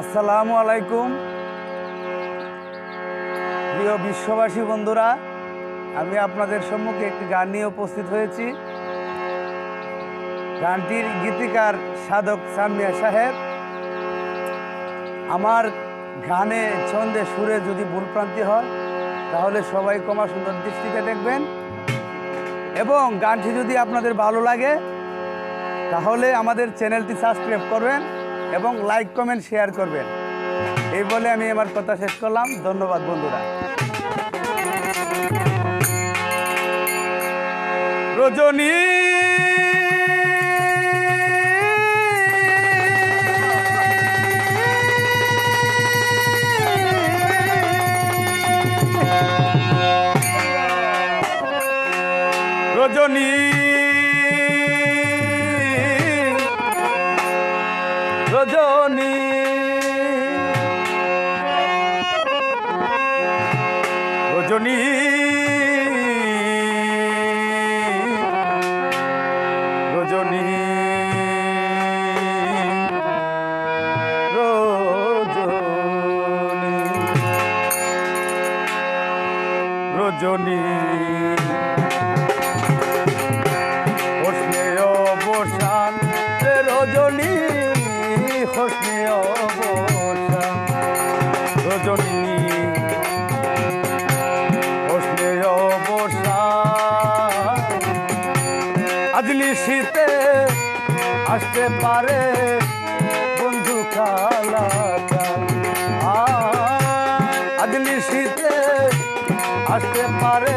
আসসালামু আলাইকুম। প্রিয় বিশ্ববাসী বন্ধুরা, আমি আপনাদের সম্মুখে একটি গান নিয়ে উপস্থিত হয়েছি। গানটির গীতিকার সাধক সামিয়া সাহেব। আমার গানে ছন্দে সুরে যদি ভুলপ্রান্তি হয়, তাহলে সবাই কমা সুন্দর দৃষ্টিতে দেখবেন। এবং গানটি যদি আপনাদের ভালো লাগে, তাহলে আমাদের চ্যানেলটি সাবস্ক্রাইব করবেন। এবং লাইক কমেন্ট শেয়ার করবেন। এই বলে আমি আমার কথা শেষ করলাম। ধন্যবাদ, বন্ধুরা। রজনী! রজনী। রজনী। রজনী। রজনী। রজনী। আজলি শীতে আসতে পারে বন্ধু কালা শীতে আসতে পারে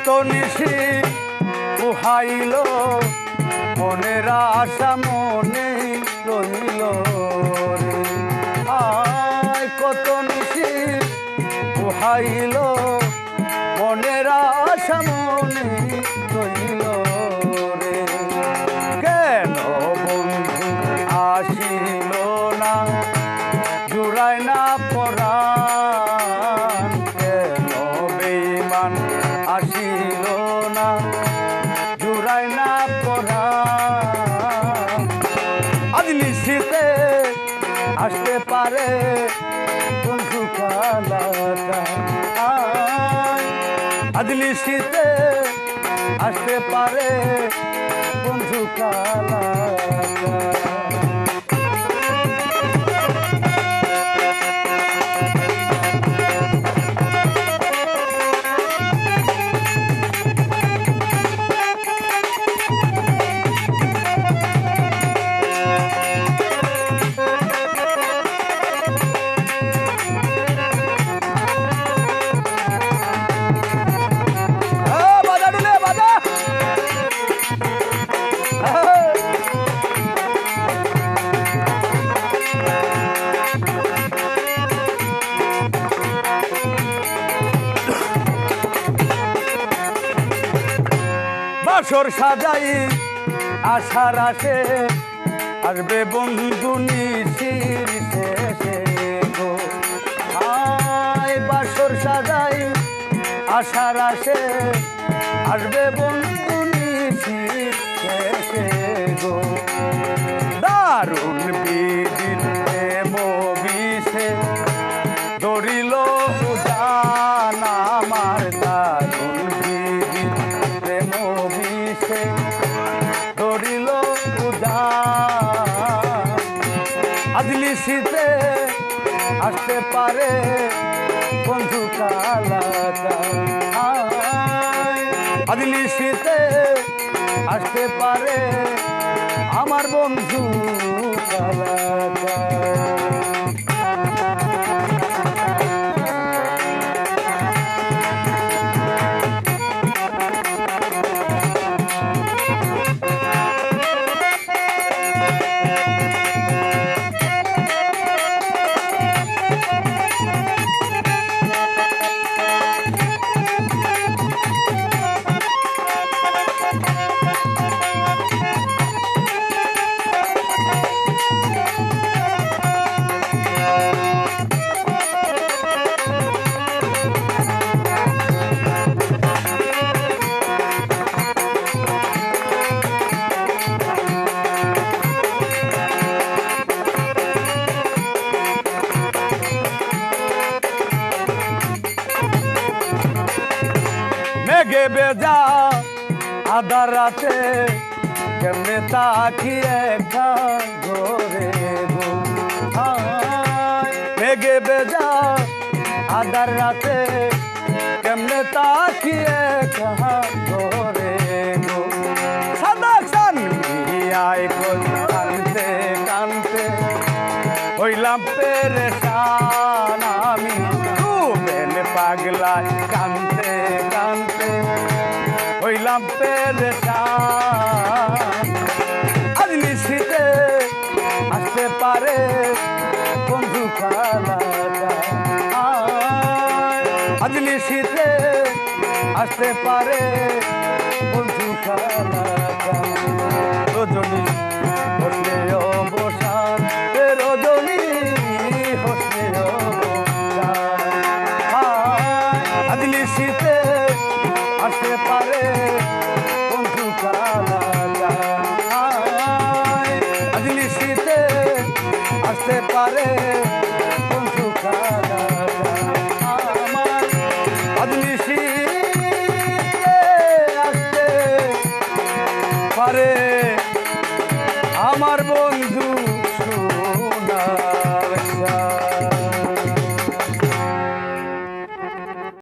কত নিশি উহাইল, মনের আশা মনে রহিল। আয় কত নিশি উহাইল, মনের আশা মনে রহিল কেন বন্ধু আসিল না নিশ্চিতে আসতে পারে বন্ধু কালাটা। আজ আসতে পারে বন্ধু কালাটা। বাসর সাজাই, আশার আসে, আসবে বন্ধু নিশির শেষে গো। আয় বাসর সাজাই, আশার আসে, আসবে বন্ধু নিশির শেষে গো। দারুণ বিদিন বিষে ধরিল উদান আমার আসতে পারে। বন্ধু শীতে আসতে পারে আমার বন্ধু কালাটা বেজা আধার রাতে কেমনে তাকিয়ে ঘরে গো। হায়, মেঘে বেজা আধার রাতে কেমনে তাকিয়ে ঘরে গো। সাদা সান আয় কানতে কানতে হইলাম পেরেশান আমি আজ নিশিতে আসতে পারে বন্ধু খালাটা রজনী হসলে অবসান রজনী হসলে আজ নিশিতে আসতে পারে বন্ধু খালাটা আজ নিশিতে আসতে পারে